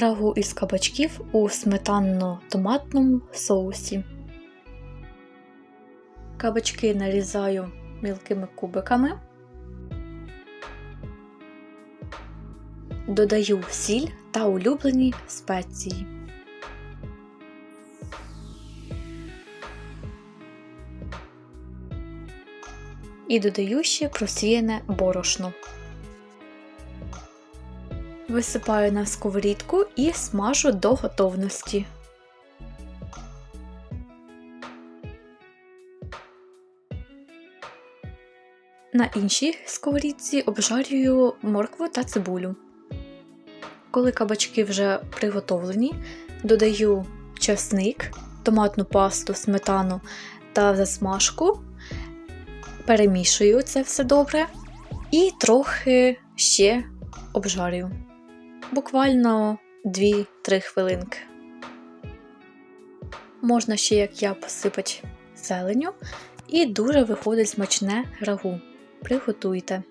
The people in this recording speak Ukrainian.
Рагу із кабачків у сметанно-томатному соусі. Кабачки нарізаю мілкими кубиками. Додаю сіль та улюблені спеції. І додаю ще просіяне борошно. Висипаю на сковорідку і смажу до готовності. На іншій сковорідці обжарюю моркву та цибулю. Коли кабачки вже приготовлені, додаю часник, томатну пасту, сметану та засмажку, перемішую це все добре і трохи ще обжарюю. Буквально 2-3 хвилинки. Можна ще, як я, посипати зеленю, і дуже виходить смачне рагу. Приготуйте.